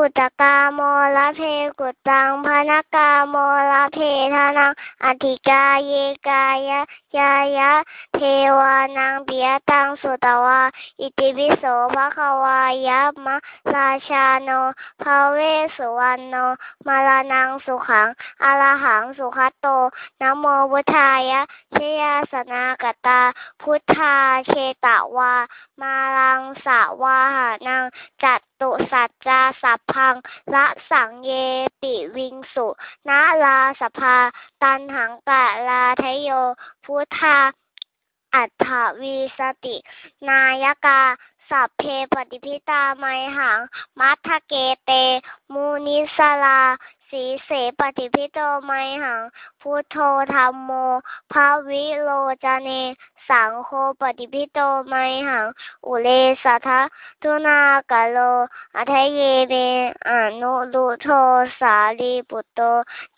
ปุตตกาโมละเพกุตังพนกาโมละเพทานังอธิกาเยกายะยายะเทวานังปิยตังสุตวาอิติปิโสภะคะวายะมะราชาโนภาเวสุวรรณโนมาลานังสุขังอรหังสุขโตนะโมพุทธายะเชยสนากตา พุทธาเชตวา มาลังสาวาหานังจัตตุสัจจาสัพพังละสังเยปิวิงสุนาลาสภา ตันหังกะลาทโย พุทธา อัฏฐวีสติ นายกาสัพเพปฏิพิตาไมหัง มัทธเกเต มูนิสลา สีเสปฏิพิโตไมหัง พุทโธธรรมโมภาวิโลจเน สังโฆปฏิพิโตไมหัง อุเลสัทธทุนากะโล อัทเยเนอนุรุโทสาลีปุตโต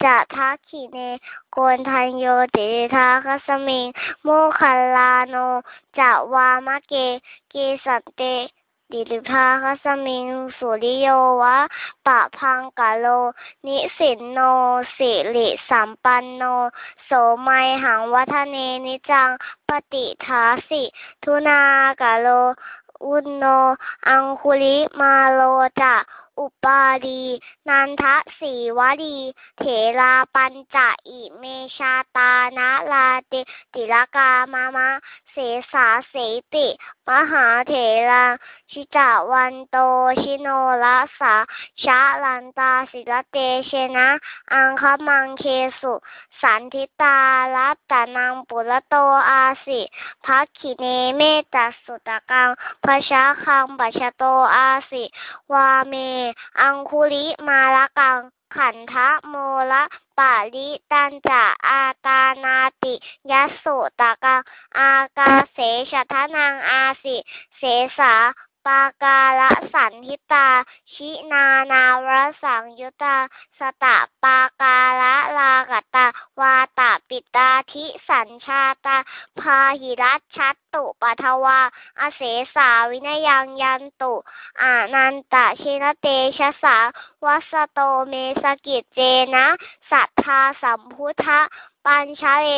จะทักขิเนโกนทันโยติทาคัสมิงโมคคัลลาโนจะวามะเก เกสันเต ดิลิภาคัสมิงสุริโยวะ ปะพังกะโล นิสินโน สิริสัมปันโน โสมัยหังวัฒเนนิจัง ปฏิทาสิ ทุนากะโล อุนโน อังคุลิมาโลจะ อุปาดีนันทสีวลีเถราปัญจะอิเมชาตานะลาติติลกามามะเสสาเสติ มหาเถราชิจาวันโตชิโนละสาชะลันตาสิระเตเชนะอังคมังเคสุ สันทิตารัตตนังปุระโตอาสิภักขิเนเมตัสสุตะกังพชาคังปัชโตอาสิ วาเมอังคุลิมาละกัง ขันทะโมละปาลิตันจะอาตานาติยัสสุตกัง อากาเสชะทะนังอาสิ เสสาปาการะสันทิตา ชินานาวรสังยุตา สตะปากา ปิตาทิสัญชาตาพาหิรัชชัตตุปัทวาอเสสาวินยังยันตุอานันตะชินเตชะสาวัสโตเมสกิจเจนะ สัทธาสัมพุทธะ ปัญชะเอ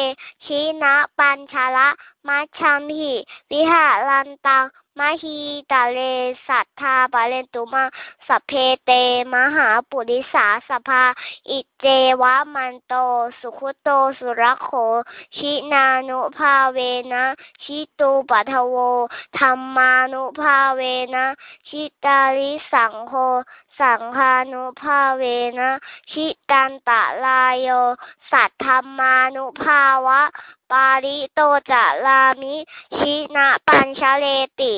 ชินะปัญชละมัชชัมหิวิหารันตังมหิตาเลสัทธาปะเรนตุมาสัพเพเต มหาปุริสาสภา อิเจวะมันโต สุขุโตสุรโข ชินานุภาเวนะ ชิตูปัทโวธรรมานุภาเวนะ ชิตาริสังโฆ สังฆานุภาเวนะชิตันตะลายโย สัทธรรมานุภาวะ ปาริโตจะลามิ ชินะปัญชเลติ